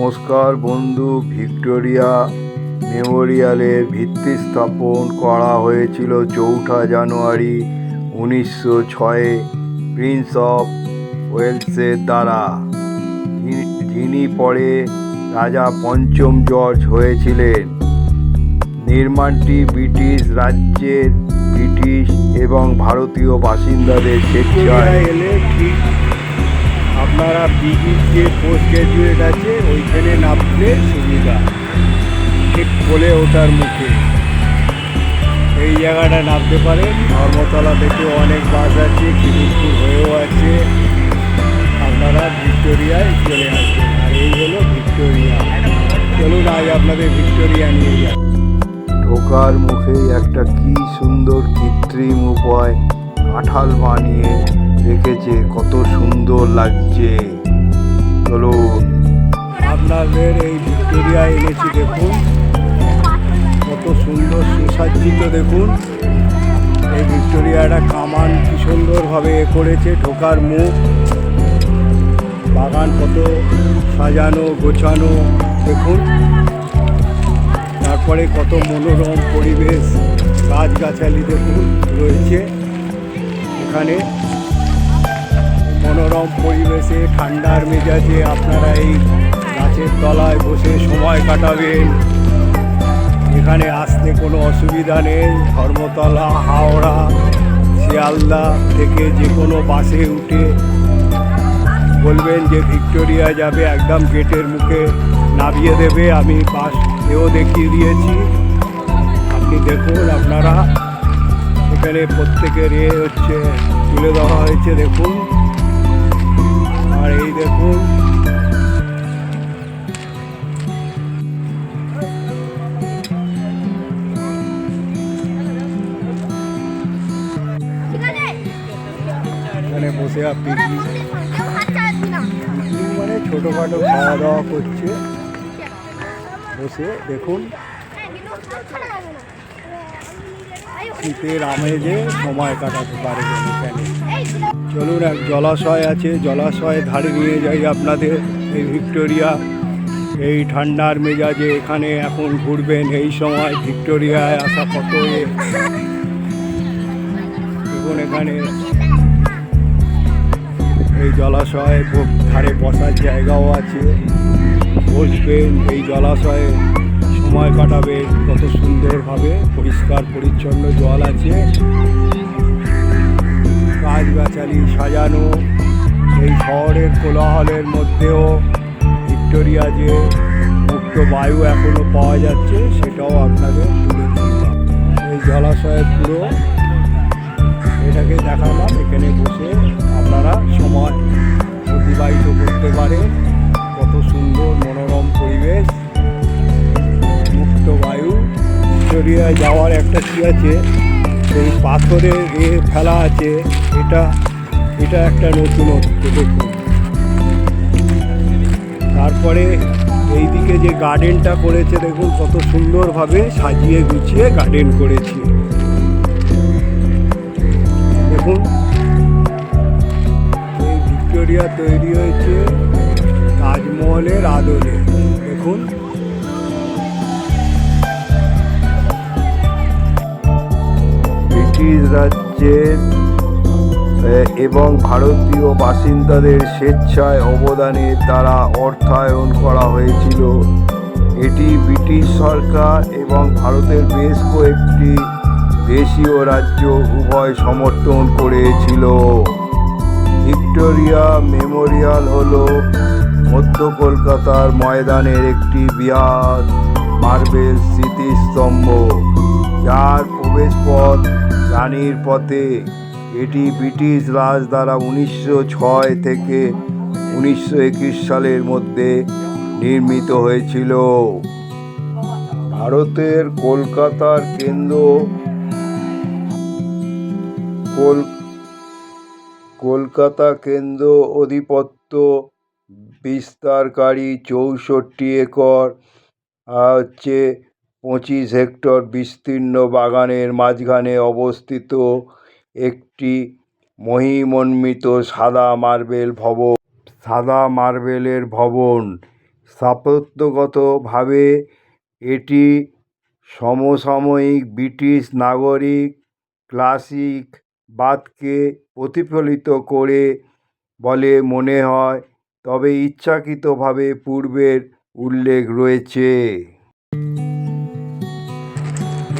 নমস্কার বন্ধু ভিক্টোরিয়া মেমোরিয়ালের ভিত্তি স্থাপন করা হয়েছিল চৌঠা জানুয়ারি উনিশশো ছয়ে প্রিন্স অফ ওয়েলসের দ্বারা। যিনি- পরে রাজা পঞ্চম জর্জ হয়েছিলেন। নির্মাণটি ব্রিটিশ রাজ্যের ব্রিটিশ এবং ভারতীয় বাসিন্দাদের স্বেচ্ছায়। আপনারা বিজির যে পোস্ট গ্রাজুয়েট আছে, ওইখানে নামলে সুবিধা। ঠিক বলে ওটার মুখে। এই জায়গাটা নামতে পারেন। ধর্মতলা থেকে অনেক বাস আছে খিদিরপুর হয়েও আছে। আপনারা ভিক্টোরিয়ায় চলে আসবেন। আর এই হলো ভিক্টোরিয়া। চলুন, আজ আপনাদের ভিক্টোরিয়া নিয়ে যান ঢোকার মুখে একটা কি সুন্দর কৃত্রিম উপায়, কাঁঠাল বানিয়ে রেখেছে কত সুন্দর লাগছে। চলুন আপনাদের এই ভিক্টোরিয়া এনেছি দেখুন। কত সুন্দর সুসজ্জিত দেখুন। এই ভিক্টোরিয়াটা কামান কি সুন্দরভাবে এ করেছে, ঢোকার মুখ। বাগান কত সাজানো, গোছানো, দেখুন। তারপরে কত মনোরম পরিবেশ, গাছগাছালি দেখুন রয়েছে এখানে। মনোরম পরিবেশে, ঠান্ডার মেজাজে আপনারা এই গাছের তলায় বসে সময় কাটাবেন। এখানে আসতে কোনো অসুবিধা নেই। ধর্মতলা, হাওড়া, শিয়ালদা থেকে যে কোনো বাসে উঠে বলবেন যে ভিক্টোরিয়া যাবে, একদম গেটের মুখে নামিয়ে দেবে। আমি বাস এও দেখিয়ে দিয়েছি। আপনি দেখুন আপনারা। এখানে প্রত্যেকের এ হচ্ছে, তুলে দেওয়া হয়েছে, দেখুন। আর এই দেখুন। এখানে বসে আপনি মানে ছোটোখাটো খাওয়া দাওয়া করছে। বসে দেখুন। শীতের আমেজে সময় কাটাতে পারে এখানে চলুন, এক জলাশয় আছে। জলাশয়ে ধারে নিয়ে যাই আপনাদের এই ভিক্টোরিয়া। এই ঠান্ডার মেজাজে এখানে এখন ঘুরবেন এই সময়। ভিক্টোরিয়ায় আসা কত এ। দেখুন এখানে। এই জলাশয়ে ধারে বসার জায়গাও আছে। বসবেন এই জলাশয়ে। সময় কাটাবে, কত সুন্দরভাবে পরিষ্কার পরিচ্ছন্ন জল আছে। গাছগাছালি সাজানো এই শহরের কোলাহলের মধ্যেও ভিক্টোরিয়া যে মুক্ত বায়ু এখনও পাওয়া যাচ্ছে, সেটাও আপনাদের তুলে এই জলাশয়ের পুরো এটাকে দেখালাম, এখানে বসে আপনারা সময় অতিবাহিত করতে পারে কত সুন্দর মনোরম পরিবেশ। বায়ু। ভিক্টোরিয়ায় যাওয়ার একটা কি আছে? সেই পাথরের এ ফেলা আছে। এটা এটা একটা নতুনত্ব দেখুন। তারপরে এইদিকে যে গার্ডেনটা করেছে, দেখুন কত সুন্দরভাবে সাজিয়ে গুছিয়ে গার্ডেন করেছে। দেখুন। এই ভিক্টোরিয়া তৈরি হয়েছে তাজমহলের আদলে। দেখুন। ব্রিটিশ রাজ্যের এবং ভারতীয় বাসিন্দাদের স্বেচ্ছায় অবদানে দ্বারা অর্থায়ন করা হয়েছিল। এটি ব্রিটিশ সরকার এবং ভারতের বেশ কয়েকটি দেশীয় রাজ্য উভয় সমর্থন করেছিল। ভিক্টোরিয়া মেমোরিয়াল হল মধ্য কলকাতার ময়দানের একটি বৃহৎ মার্বেল স্মৃতিস্তম্ভ, যার প্রবেশপথ রানীর পথে। এটি ব্রিটিশ রাজ দ্বারা উনিশশো ছয় থেকে উনিশশো একুশ সালের মধ্যে নির্মিত হয়েছিল। ভারতের কলকাতার কেন্দ্র কল, কলকাতা কেন্দ্র অধিপত্য বিস্তারকারী চৌষট্টি একর হচ্ছে পঁচিশ হেক্টর বিস্তীর্ণ বাগানের মাঝখানে অবস্থিত একটি মহিমন্বিত সাদা মার্বেল ভবন। সাদা মার্বেলের ভবন স্থাপত্যগতভাবে এটি সমসাময়িক ব্রিটিশ নাগরিক ক্লাসিকবাদকে প্রতিফলিত করে বলে মনে হয়, তবে ইচ্ছাকৃতভাবে পূর্বের উল্লেখ রয়েছে।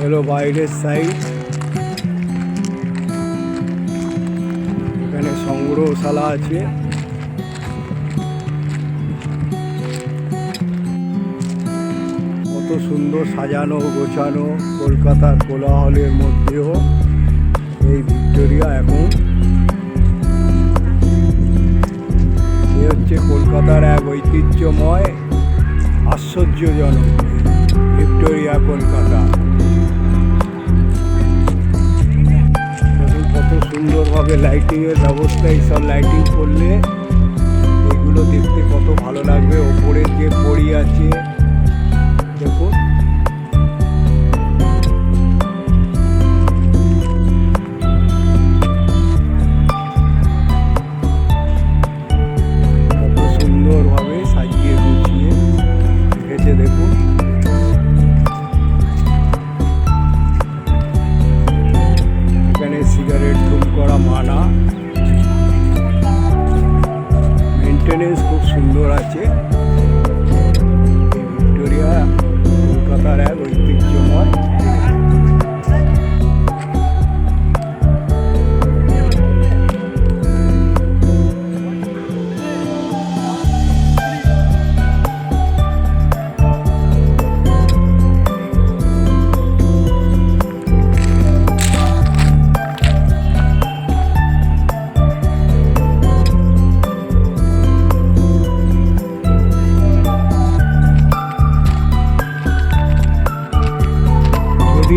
হলো বাইরের সাইড এখানে সংগ্রহশালা আছে। কত সুন্দর সাজানো, গোছানো কলকাতার কোলাহলের মধ্যেও এই ভিক্টোরিয়া এখন। এ হচ্ছে কলকাতার এক ঐতিহ্যময়, আশ্চর্যজনক ভিক্টোরিয়া কলকাতা। সুন্দরভাবে লাইটিংয়ের ব্যবস্থা এইসব লাইটিং করলে এগুলো দেখতে কত ভালো লাগবে। ওপরের যে পড়ি আছে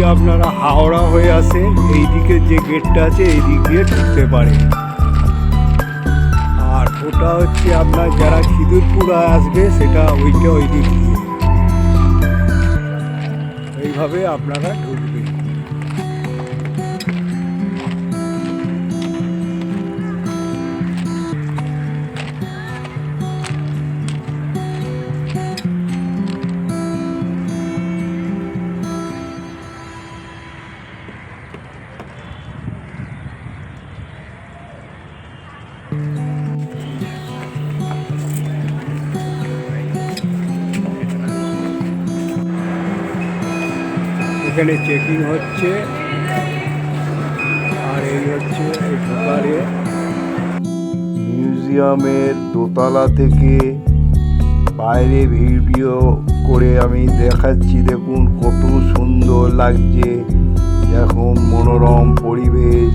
আপনারা হাওড়া হয়ে আসেন এই দিকে যে গেটটা আছে এই দিক দিয়ে ঢুকতে পারে আর ওটা হচ্ছে আপনার যারা খিদুরপুর আসবে, সেটা ওইটা ওই দিক দিয়ে। এইভাবে আপনারা ঢুকবেন। এখানে চেকিং হচ্ছে। আর এই হচ্ছে এই ঢোকারে। মিউজিয়ামের দোতলা থেকে বাইরে ভিডিও করে আমি দেখাচ্ছি দেখুন কত সুন্দর লাগছে। এখন মনোরম পরিবেশ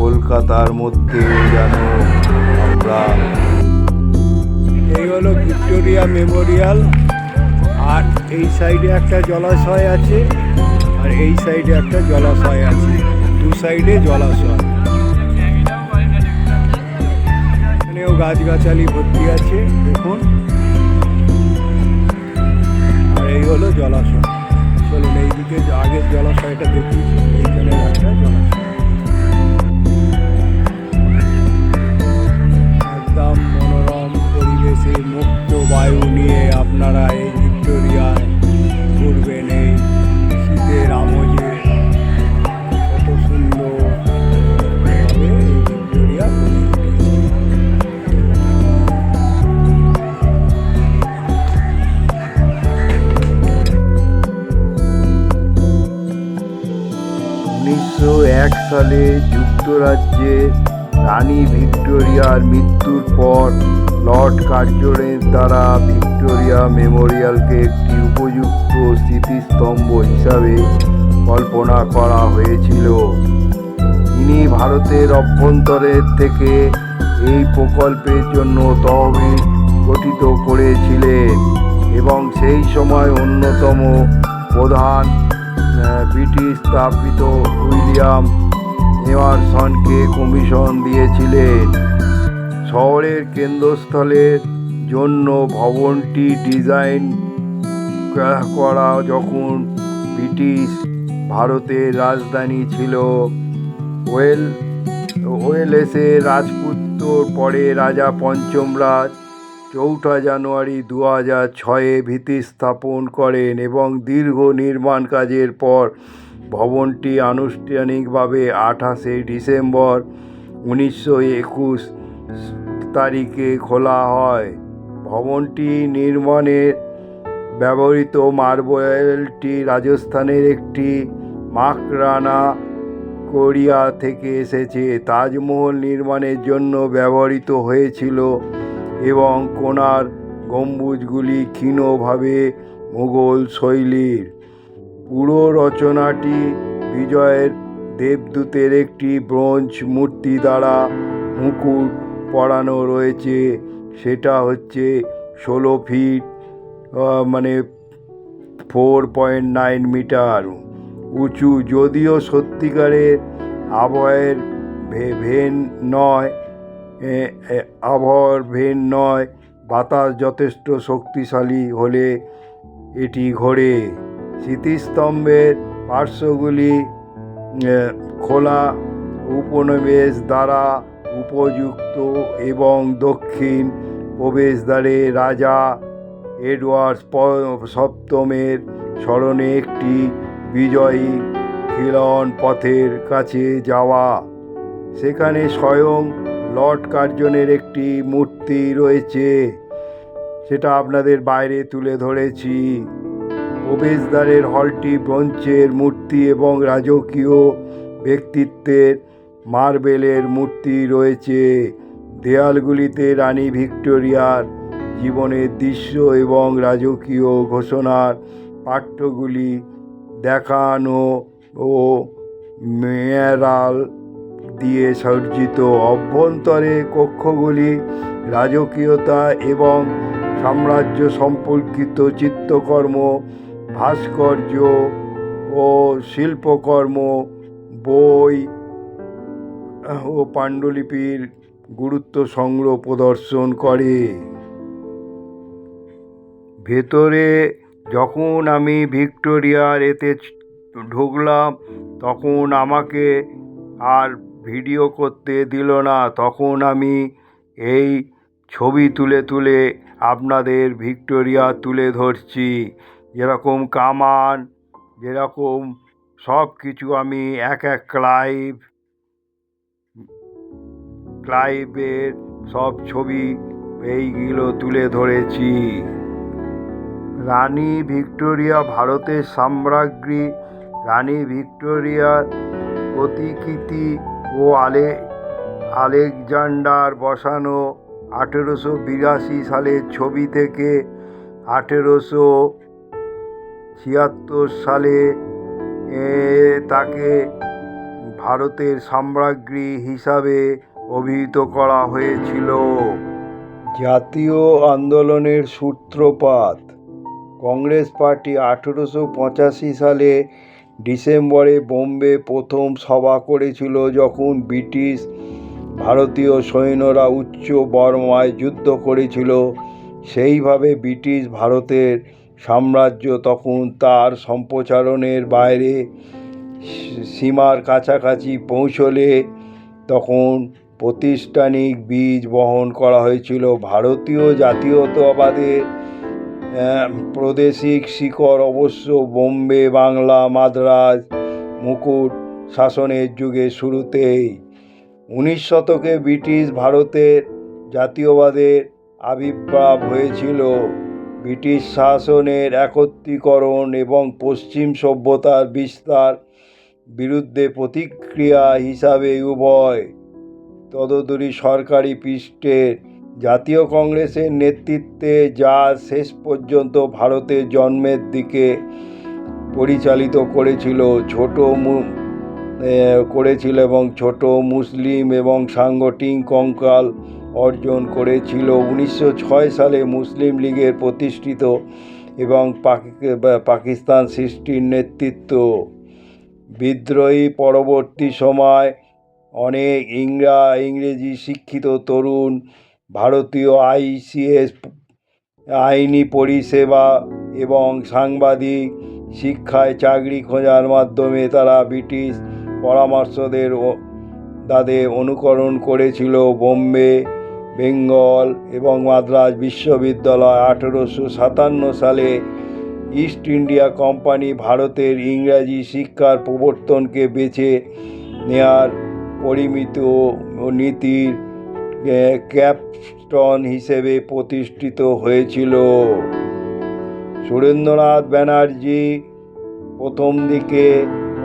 কলকাতার মধ্যে যেন আমরা। এই হলো ভিক্টোরিয়া মেমোরিয়াল আর এই সাইডে একটা জলাশয় আছে। আর এই সাইডে একটা জলাশয় আছে। দু সাইডে জলাশয়। এখানেও গাছগাছালি ভর্তি আছে, দেখুন। আর এই হলো জলাশয়। চলুন এইদিকে আগের জলাশয়টা দেখি এইখানে একটা জলাশয়। একদম মনোরম পরিবেশে মুক্ত বায়ু নিয়ে আপনারা এই ভিক্টোরিয়ায় ঘুরবেন, এই উনিশশো এক সালে যুক্তরাজ্যের রানী ভিক্টোরিয়ার মৃত্যুর পর লর্ড কার্জনের দ্বারা ভিক্টোরিয়া মেমোরিয়ালকে একটি উপযুক্ত স্মৃতিস্তম্ভ হিসাবে কল্পনা করা হয়েছিল। তিনি ভারতের অভ্যন্তরের থেকে এই প্রকল্পের জন্য তহবিল গঠিত করেছিলেন এবং সেই সময় অন্যতম প্রধান ব্রিটিশ স্থাপিত উইলিয়াম এমারসনকে কমিশন দিয়েছিলেন। শহরের কেন্দ্রস্থলের জন্য ভবনটি ডিজাইন করা যখন ব্রিটিশ ভারতের রাজধানী ছিল। ওয়েল ওয়েলেসের রাজপুত্র পরে রাজা পঞ্চম রাজ চৌঠা জানুয়ারি দু হাজার ছয়ে ভিত্তি স্থাপন করেন এবং দীর্ঘ নির্মাণ কাজের পর ভবনটি আনুষ্ঠানিকভাবে আঠাশে ডিসেম্বর উনিশশো একুশ তারিখে খোলা হয়। ভবনটি নির্মাণের ব্যবহৃত মার্বেলটি রাজস্থানের একটি মাকরানা কোরিয়া থেকে এসেছে। তাজমহল নির্মাণের জন্য ব্যবহৃত হয়েছিল এবং কোনার গম্বুজগুলি ক্ষীণভাবে মুঘল শৈলীর। পুরো রচনাটি বিজয়ের দেবদূতের একটি ব্রোঞ্জ মূর্তি দ্বারা মুকুট পরানো রয়েছে, সেটা হচ্ছে ষোলো ফিট মানে ফোর পয়েন্ট নাইন মিটার উঁচু। যদিও সত্যিকারের আবহাওয়ার ভে- ভেন নয় আবহাওয়ার ভেন নয়, বাতাস যথেষ্ট শক্তিশালী হলে এটি ঘোরে। স্মৃতিস্তম্ভের পার্শ্বগুলি খোলা উপনিবেশ দ্বারা উপযুক্ত এবং দক্ষিণ প্রবেশদ্বারে রাজা এডওয়ার্ড সপ্তমের স্মরণে একটি বিজয়ী খিলন পথের কাছে যাওয়া। সেখানে স্বয়ং লর্ড কার্জনের একটি মূর্তি রয়েছে। সেটা আপনাদের বাইরে তুলে ধরেছি। প্রবেশদ্বারের হলটি ব্রঞ্চের মূর্তি এবং রাজকীয় ব্যক্তিত্বের মার্বেলের মূর্তি রয়েছে। দেয়ালগুলিতে রানী ভিক্টোরিয়ার জীবনের দৃশ্য এবং রাজকীয় ঘোষণার পাঠ্যগুলি দেখানো ও মেয়ারাল দিয়ে সজ্জিত। অভ্যন্তরে কক্ষগুলি রাজকীয়তা এবং সাম্রাজ্য সম্পর্কিত চিত্রকর্ম, ভাস্কর্য ও শিল্পকর্ম, বই ও পাণ্ডুলিপির গুরুত্ব সংগ্রহ প্রদর্শন করে। ভেতরে যখন আমি ভিক্টোরিয়ার এতে ঢুকলাম, তখন আমাকে আর ভিডিও করতে দিল না। তখন আমি এই ছবি তুলে তুলে আপনাদের ভিক্টোরিয়া তুলে ধরছি। যেরকম কামান, যেরকম সব কিছু আমি এক এক ক্লাইভ ক্লাইভের সব ছবি এইগুলো তুলে ধরেছি। রানী ভিক্টোরিয়া ভারতের সাম্রাজ্ঞী, রানী ভিক্টোরিয়ার প্রতিকৃতি ও আলে, আলেকজান্ডার বসানো আঠেরোশো বিরাশি সালের ছবি থেকে আঠেরোশো ছিয়াত্তর সালে তাকে ভারতের সাম্রাজ্ঞী হিসাবে অভিহিত করা হয়েছিল। জাতীয় আন্দোলনের সূত্রপাত। কংগ্রেস পার্টি আঠেরোশো পঁচাশি সালে ডিসেম্বরে বোম্বে প্রথম সভা করেছিল যখন ব্রিটিশ ভারতীয় সৈন্যরা উচ্চ বর্মায় যুদ্ধ করেছিল। সেইভাবে ব্রিটিশ ভারতের সাম্রাজ্য তখন তার সম্প্রচারণের বাইরে সীমার কাছাকাছি পৌঁছলে তখন প্রাতিষ্ঠানিক বীজ বহন করা হয়েছিল। ভারতীয় জাতীয়তাবাদের প্রাদেশিক শিকড় অবশ্য বোম্বে, বাংলা, মাদ্রাজ, মুকুট শাসনের যুগে শুরুতেই। উনিশ শতকে ব্রিটিশ ভারতের জাতীয়বাদের আবির্ভাব হয়েছিল। ব্রিটিশ শাসনের একত্রীকরণ এবং পশ্চিম সভ্যতার বিস্তার বিরুদ্ধে প্রতিক্রিয়া হিসাবে উভয় তদুদুরি সরকারি পৃষ্ঠের জাতীয় কংগ্রেসের নেতৃত্বে যা শেষ পর্যন্ত ভারতের জন্মের দিকে পরিচালিত করেছিল, ছোট করেছিল এবং ছোট মুসলিম এবং সাংগঠনিক কঙ্কাল অর্জন করেছিল। উনিশশো ছয় সালে মুসলিম লীগের প্রতিষ্ঠিত এবং পাকিস্তান সৃষ্টির নেতৃত্ব। বিদ্রোহী পরবর্তী সময় অনেক ইংরা, ইংরেজি শিক্ষিত তরুণ, ভারতীয় আইসিএস আইনি পরিষেবা এবং সাংবাদিক শিক্ষায় চাকরি খোঁজার মাধ্যমে তারা ব্রিটিশ পরামর্শদের তাদের অনুকরণ করেছিল বোম্বে, বেঙ্গল এবং মাদ্রাজ বিশ্ববিদ্যালয়। আঠেরোশো সাতান্ন সালে ইস্ট ইন্ডিয়া কোম্পানি ভারতের ইংরাজি শিক্ষার প্রবর্তনকে বেছে নেয়ার পরিমিত নীতির ক্যাপস্টন হিসেবে প্রতিষ্ঠিত হয়েছিল। সুরেন্দ্রনাথ ব্যানার্জি প্রথম দিকে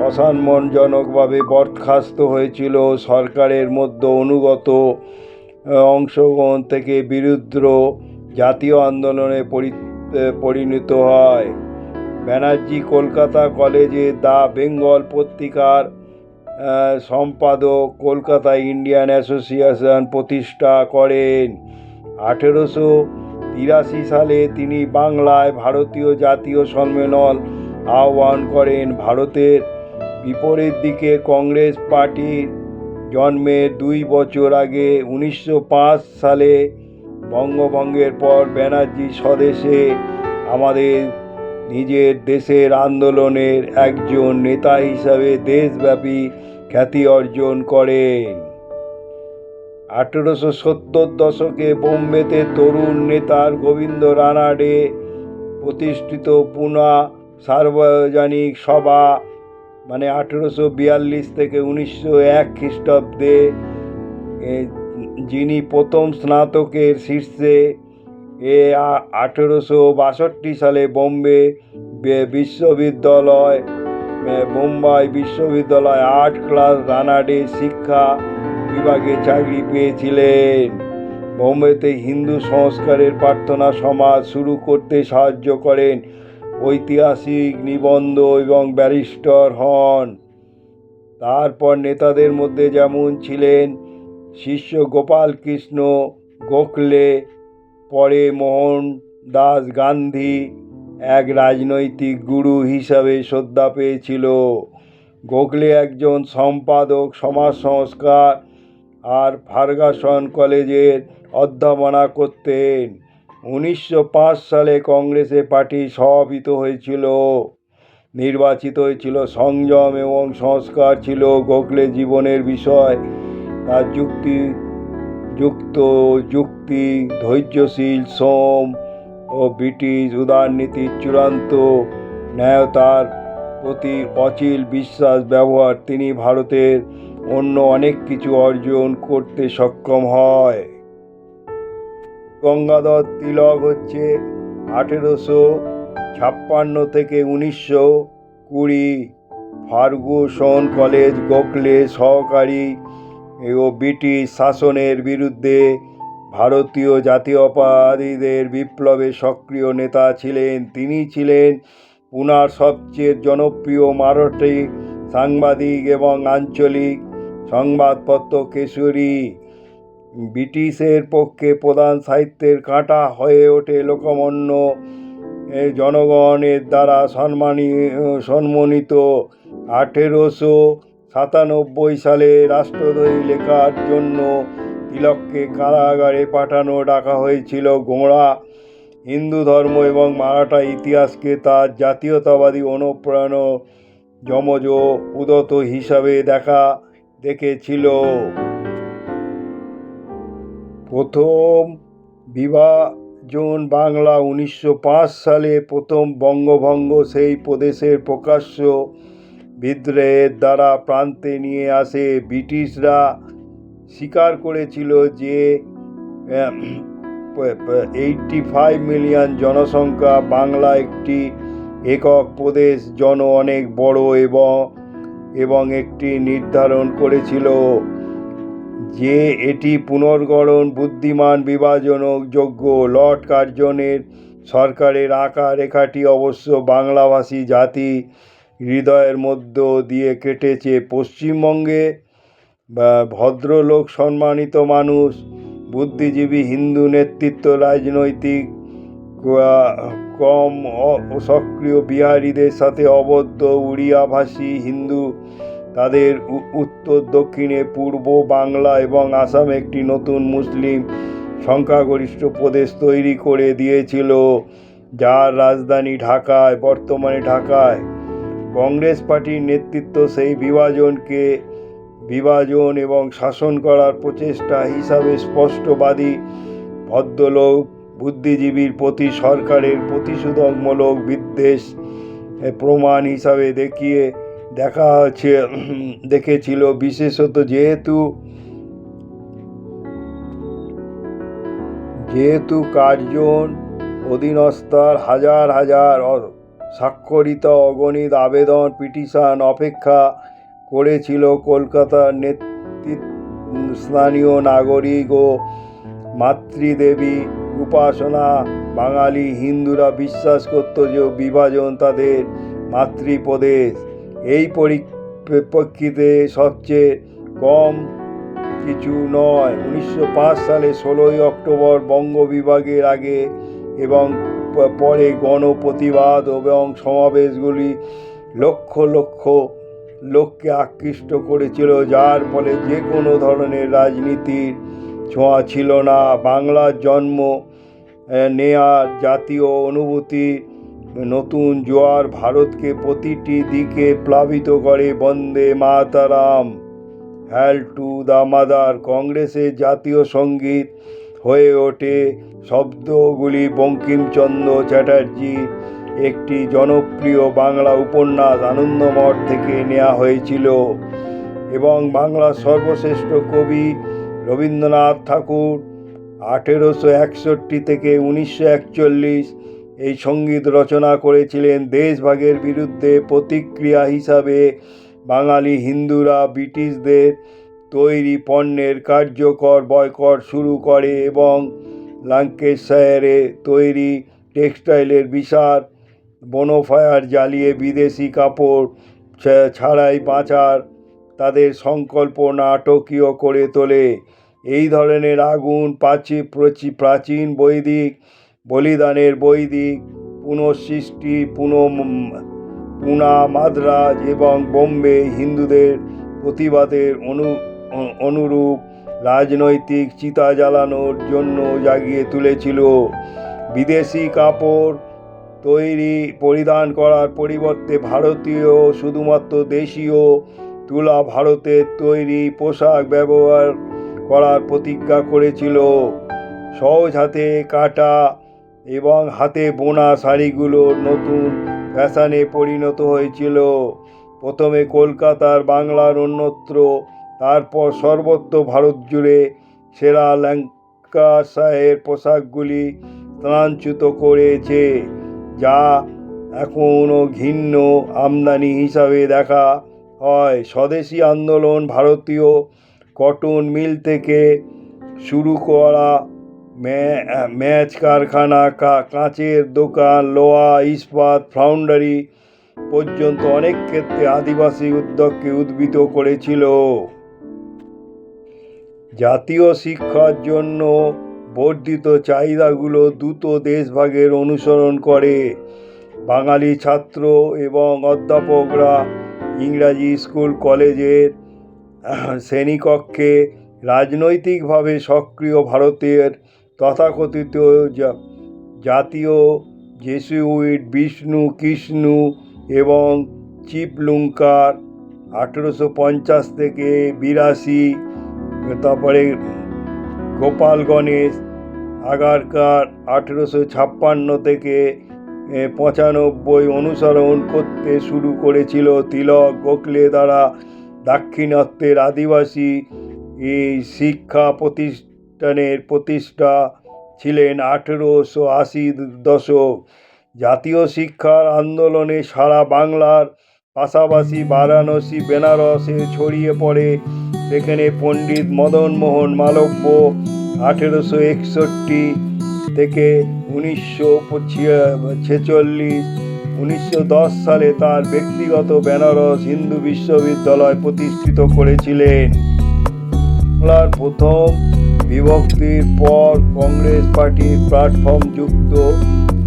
অসম্মানজনকভাবে বরখাস্ত হয়েছিল সরকারের মধ্যে অনুগত অংশগ্রহণ থেকে বিরুদ্ধ জাতীয় আন্দোলনে পরিণত হয়। ব্যানার্জি কলকাতা কলেজে দ্য বেঙ্গল পত্রিকার সম্পাদক কলকাতা ইন্ডিয়ান অ্যাসোসিয়েশন প্রতিষ্ঠা করেন। আঠেরোশো তিরাশি সালে তিনি বাংলায় ভারতীয় জাতীয় সম্মেলন আহ্বান করেন। ভারতের বিপরীত দিকে কংগ্রেস পার্টির জন্মের দুই বছর আগে উনিশশো পাঁচ সালে বঙ্গভঙ্গের পর ব্যানার্জি স্বদেশে আমাদের নিজের দেশের আন্দোলনের একজন নেতা হিসাবে দেশব্যাপী খ্যাতি অর্জন করেন। আঠেরোশো সত্তর দশকে বোম্বেতে তরুণ নেতার গোবিন্দ রানাডে প্রতিষ্ঠিত পুনা সার্বজনিক সভা মানে আঠেরোশো বিয়াল্লিশ থেকে উনিশশো এক খ্রিস্টাব্দে যিনি প্রথম স্নাতকের শীর্ষে, এ আঠেরোশো বাষট্টি সালে বোম্বে বিশ্ববিদ্যালয় এ, বোম্বাই বিশ্ববিদ্যালয় আর্ট ক্লাস রানাডে শিক্ষা বিভাগে চাকরি পেয়েছিলেন। বোম্বেতে হিন্দু সংস্কারের প্রার্থনা সমাজ শুরু করতে সাহায্য করেন। ঐতিহাসিক নিবন্ধ এবং ব্যারিস্টার হন। তারপর নেতাদের মধ্যে যেমন ছিলেন শিষ্য গোপাল কৃষ্ণ গোখলে পরে মোহন দাস গান্ধী এক রাজনৈতিক গুরু হিসাবে শ্রদ্ধা পেয়েছিল। গোখলে একজন সম্পাদক সমাজ সংস্কার আর ফার্গাসন কলেজের অধ্যাপনা করতেন। উনিশশো পাঁচ সালে কংগ্রেসে পার্টি সভাপিত হয়েছিল। নির্বাচিত হয়েছিল সংযম এবং সংস্কার ছিল গোখলে জীবনের বিষয়। তার যুক্তি, যুক্ত যুক্তি, ধৈর্যশীল, সোম ও ব্রিটিশ উদারনীতির চূড়ান্ত। ন্যায়তার প্রতি অচিল বিশ্বাস ব্যবহার তিনি ভারতের অন্য অনেক কিছু অর্জন করতে সক্ষম হয়। গঙ্গাধর তিলক হচ্ছে আঠেরোশো ছাপ্পান্ন থেকে উনিশশো কুড়ি। ফার্গুসন কলেজ গোখলে সহকারী ও ব্রিটিশ শাসনের বিরুদ্ধে ভারতীয় জাতীয়তাবাদীদের বিপ্লবে সক্রিয় নেতা ছিলেন, তিনি ছিলেন পুনার সবচেয়ে জনপ্রিয় মারাঠি সাংবাদিক এবং আঞ্চলিক সংবাদপত্র কেশরী। ব্রিটিশের পক্ষে প্রধান সাহিত্যের কাঁটা হয়ে ওঠে লোকমান্য জনগণের দ্বারা সম্মানী সম্মানিত। আঠেরোশো সাতানব্বই সালে রাষ্ট্রদ্রোহী লেখার জন্য তিলককে কারাগারে পাঠানো ডাকা হয়েছিল গোঁড়া হিন্দু ধর্ম এবং মারাঠা ইতিহাসকে তার জাতীয়তাবাদী অনুপ্রেরণ যমজ উদত হিসাবে দেখা, দেখেছিল। প্রথম বিভাজন বাংলা উনিশশো পাঁচ সালে প্রথম বঙ্গভঙ্গ সেই প্রদেশের প্রকাশ্য বিদ্রোহের দ্বারা প্রান্তে নিয়ে আসে ব্রিটিশরা। স্বীকার করেছিল যে এইটটি ফাইভ মিলিয়ন জনসংখ্যা বাংলা একটি একক প্রদেশ, জন অনেক বড় এবং এবং একটি নির্ধারণ করেছিল যে এটি পুনর্গঠন বুদ্ধিমান, বিভাজনযোগ্য, লর্ড কার্জনের সরকারের আঁকা রেখাটি অবশ্য বাংলাভাষী জাতি হৃদয়ের মধ্য দিয়ে কেটেছে। পশ্চিমবঙ্গে ভদ্রলোক সম্মানিত মানুষ, বুদ্ধিজীবী, হিন্দু নেতৃত্ব, রাজনৈতিক কম সক্রিয় বিহারীদের সাথে অবদ্ধ, উড়িয়াভাষী, হিন্দু, তাদের উত্তর, দক্ষিণে, পূর্ব বাংলা এবং আসামে একটি নতুন মুসলিম সংখ্যাগরিষ্ঠ প্রদেশ তৈরি করে দিয়েছিল, যার রাজধানী ঢাকায়, বর্তমানে ঢাকায়। কংগ্রেস পার্টির নেতৃত্ব সেই বিভাজনকে বিভাজন এবং শাসন করার প্রচেষ্টা হিসাবে স্পষ্টবাদী ভদ্রলোক, বুদ্ধিজীবীর প্রতি সরকারের প্রতিশোধকমূলক বিদ্বেষ প্রমাণ হিসাবে দেখিয়ে, দেখা আছে দেখেছিল বিশেষত যেহেতু যেহেতু কার্জন অধীনস্থার হাজার হাজার স্বাক্ষরিত অগণিত আবেদন, পিটিশন, অপেক্ষা করেছিল কলকাতার স্থানীয় নাগরিক ও মাতৃদেবী উপাসনা। বাঙালি হিন্দুরা বিশ্বাস করত যে বিভাজন তাদের মাতৃপ্রদেশ। এই পরিপ্রেক্ষিতে সবচেয়ে কম কিছু নয়, উনিশশো সালে ষোলোই অক্টোবর বঙ্গ বিভাগের আগে এবং পরে গণপ্রতিবাদ এবং সমাবেশগুলি লক্ষ লক্ষ লোককে আকৃষ্ট করেছিল, যার ফলে যে কোনো ধরনের রাজনীতির ছোঁয়া ছিল না। বাংলার জন্ম নেয়ার জাতীয় অনুভূতি, নতুন জোয়ার ভারতকে প্রতিটি দিকে প্লাবিত করে। Bande Mataram, hail to the mother. কংগ্রেসের জাতীয় সংগীত হয়ে ওঠে। শব্দগুলি বঙ্কিমচন্দ্র চ্যাটার্জির একটি জনপ্রিয় বাংলা উপন্যাস আনন্দমঠ থেকে নেওয়া হয়েছিল এবং বাংলার সর্বশ্রেষ্ঠ কবি রবীন্দ্রনাথ ঠাকুর আঠেরোশো একষট্টি থেকে উনিশশো একচল্লিশ এই সংগীত রচনা করেছিলেন দেশভাগের বিরুদ্ধে প্রতিক্রিয়া হিসাবে বাঙালি হিন্দুরা ব্রিটিশদের তৈরি পণ্যের কার্যকর বয়কট শুরু করে এবং লাঙ্কেশায়ারে তৈরি টেক্সটাইলের বিশাল বনফায়ার জ্বালিয়ে বিদেশি কাপড় ছাড়াই বাঁচার, তাদের সংকল্প নাটকীয় করে তোলে। এই ধরনের আগুন প্রচি- প্রাচীন বৈদিক, বলিদানের বৈদিক, পুনঃসৃষ্টি পুনঃ পুনা মাদ্রাজ এবং বোম্বে হিন্দুদের প্রতিবাদের অনু, অনুরূপ রাজনৈতিক চিতা জ্বালানোর জন্য জাগিয়ে তুলেছিল। বিদেশি কাপড় তৈরি, পরিধান করার পরিবর্তে ভারতীয়, শুধুমাত্র দেশীয় তুলা ভারতের তৈরি পোশাক ব্যবহার করার প্রতিজ্ঞা করেছিল। সহজ হাতে কাটা এবং হাতে বোনা শাড়িগুলো নতুন ফ্যাশনে পরিণত হয়েছিল। প্রথমে কলকাতার বাংলার অন্যত্র, তারপর সর্বত্র ভারত জুড়ে সেরা ল্যাঙ্কাশায়ের পোশাকগুলি স্থানাচ্যুত করেছে। যা এখনও ঘিন্ন আমদানি হিসাবে দেখা হয়। স্বদেশি আন্দোলন ভারতীয় কটন মিল থেকে শুরু করা ম্যা- ম্যাচ কারখানা কাঁচের দোকান লোহা ইস্পাত, ফাউন্ডারি পর্যন্ত অনেক ক্ষেত্রে আদিবাসী উদ্যোগকে উদ্বুদ্ধ করেছিল। জাতীয় শিক্ষার জন্য বর্ধিত চাহিদাগুলো দ্রুত দেশভাগের অনুসরণ করে। বাঙালি ছাত্র এবং অধ্যাপকরা ইংরাজি স্কুল, কলেজের শ্রেণীকক্ষে রাজনৈতিকভাবে সক্রিয় ভারতের তথাকথিত জাতীয় জেসুইট, বিষ্ণু, কৃষ্ণ এবং চিপলুঙ্কার আঠেরোশো পঞ্চাশ থেকে বিরাশি, তারপরে গোপাল গণেশ, আগারকার আঠেরোশো ছাপ্পান্ন থেকে পঁচানব্বই অনুসরণ করতে শুরু করেছিল তিলক গোখলে দ্বারা দাক্ষিণাত্যের আদিবাসী। এই শিক্ষা প্রতিষ্ঠানের প্রতিষ্ঠা ছিলেন আঠেরোশো আশি দশক। জাতীয় শিক্ষার আন্দোলনে সারা বাংলার পাশাপাশি বারাণসী, বেনারসে ছড়িয়ে পড়ে। সেখানে পণ্ডিত মদন মোহন মালব্য, আঠেরোশো একষট্টি থেকে উনিশশো ছেচল্লিশ, উনিশশো সালে তার ব্যক্তিগত বেনারস হিন্দু বিশ্ববিদ্যালয় প্রতিষ্ঠিত করেছিলেন। বাংলার প্রথম বিভক্তির পর কংগ্রেস পার্টির প্ল্যাটফর্ম যুক্ত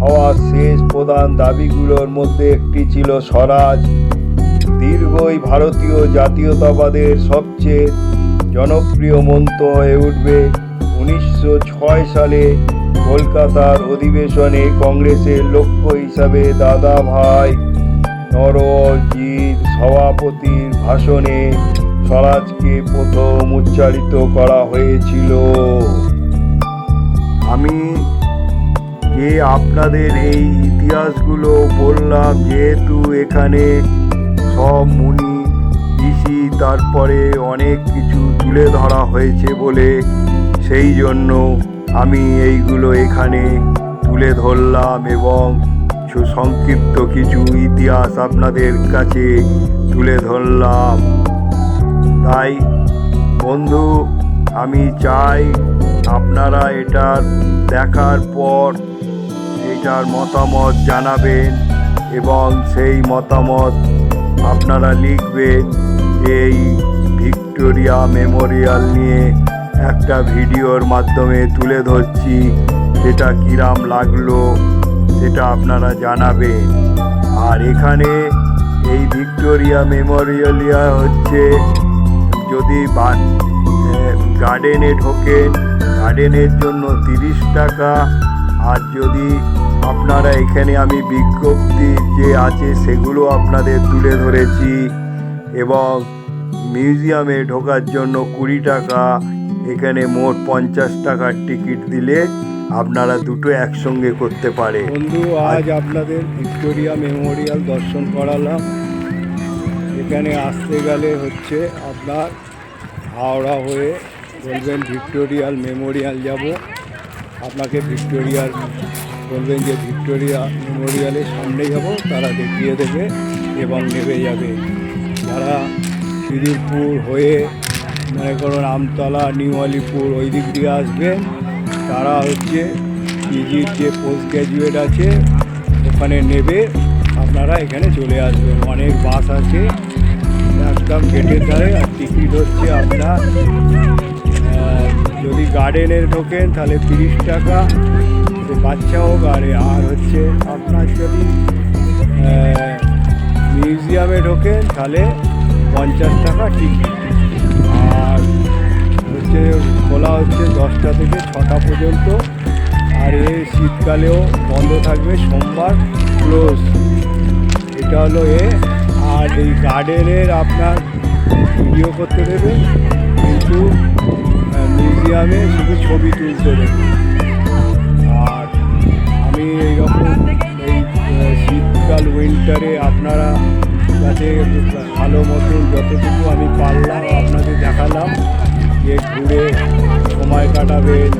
হওয়ার শেষ প্রধান দাবিগুলোর মধ্যে একটি ছিল স্বরাজ। দীর্ঘই ভারতীয় জাতীয়তাবাদের সবচেয়ে জনপ্রিয় মন্ত্র হয়ে উঠবে উনিশশো ছয় সালে কলকাতার অধিবেশনে কংগ্রেসের লক্ষ্য হিসাবে দাদা ভাই নরজির সভাপতির ভাষণে স্বরাজকে প্রথম উচ্চারিত করা হয়েছিল। আমি যে আপনাদের এই ইতিহাসগুলো বললাম, যেহেতু এখানে সব মুনি, ঋষি তারপরে অনেক কিছু তুলে ধরা হয়েছে বলে সেই জন্য আমি এইগুলো এখানে তুলে ধরলাম এবং সু- সংক্ষিপ্ত কিছু ইতিহাস আপনাদের কাছে তুলে ধরলাম। তাই, বন্ধু, আমি চাই আপনারা এটার দেখার পর এটার মতামত জানাবেন এবং সেই মতামত আপনারা লিখবেন এই ভিক্টোরিয়া মেমোরিয়াল নিয়ে একটা ভিডিওর মাধ্যমে তুলে ধরছি। সেটা কিরাম লাগল, সেটা আপনারা জানাবেন। আর এখানে এই ভিক্টোরিয়া মেমোরিয়ালিয়া হচ্ছে, যদি গার্ডেনে ঢোকেন, গার্ডেনের জন্য তিরিশ টাকা। আর যদি আপনারা এখানে আমি বিজ্ঞপ্তি যে আছে সেগুলো আপনাদের তুলে ধরেছি এবং মিউজিয়ামে ঢোকার জন্য কুড়ি টাকা, এখানে মোট পঞ্চাশ টাকার টিকিট দিলে আপনারা দুটো একসঙ্গে করতে পারে। বন্ধু, আজ আপনাদের ভিক্টোরিয়া মেমোরিয়াল দর্শন করালাম। এখানে আসতে গেলে হচ্ছে আপনার হাওড়া হয়ে বলবেন ভিক্টোরিয়াল মেমোরিয়াল যাব। আপনাকে ভিক্টোরিয়ার বলবেন যে ভিক্টোরিয়া মেমোরিয়ালের সামনে যাব তারা দেখিয়ে দেবে এবং নেমে যাবে। যারা শ্রীপুর হয়ে মনে করুন আমতলা, নিউ আলিপুর ওই দিক দিয়ে আসবেন তারা হচ্ছে পিজির যে পোস্ট গ্র্যাজুয়েট আছে, ওখানে নেবে, আপনারা এখানে চলে আসবেন। অনেক বাস আছে, একদম গেটের ধারে, আর টিকিট হচ্ছে আপনার যদি গার্ডেনের ঢোকেন, তাহলে তিরিশ টাকা বাচ্চা হোক আর আর হচ্ছে আপনার যদি মিউজিয়ামে ঢোকেন, তাহলে পঞ্চাশ টাকা টিকিট আর হচ্ছে খোলা হচ্ছে দশটা থেকে ছটা পর্যন্ত। আর এই শীতকালেও বন্ধ থাকবে, সোমবার ক্লোজ। এটা হলো এ। আর এই গার্ডেনের আপনার ভিডিও করতে দেবে কিন্তু মিউজিয়ামে শুধু ছবি তুলতে দেবে উইন্টারে আপনারা যাতে ভালো মতন যতটুকু আমি পারলাম আপনাদের দেখালাম যে ঘুরে সময় কাটাবেন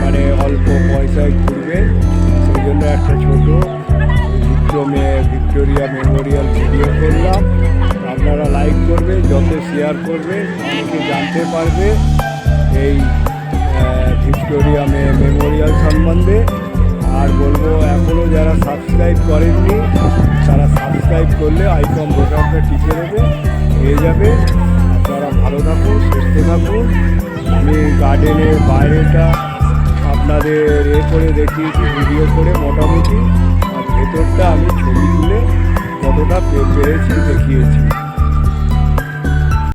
মানে অল্প পয়সায় ঘুরবেন, সেই জন্য একটা ছোটো ভিক্টোমে ভিক্টোরিয়া মেমোরিয়াল ভিডিও করলাম। আপনারা লাইক করবেন, যত শেয়ার করবেন অনেকে জানতে পারবে এই ভিক্টোরিয়া মেমোরিয়াল সম্বন্ধে। আর বলব এখনও যারা সাবস্ক্রাইব করেননি, তারা সাবস্ক্রাইব করলে আইকন বোটামটা টিপে দেবে, পেয়ে যাবে। আপনারা ভালো থাকুন, সুস্থ থাকুন। আমি গার্ডেনের বাইরেটা আপনাদের এ করে দেখিয়েছি ভিডিও করে মোটামুটি। আর ভেতরটা আমি ছবি তুলে কতটা পেরেছি, দেখিয়েছি।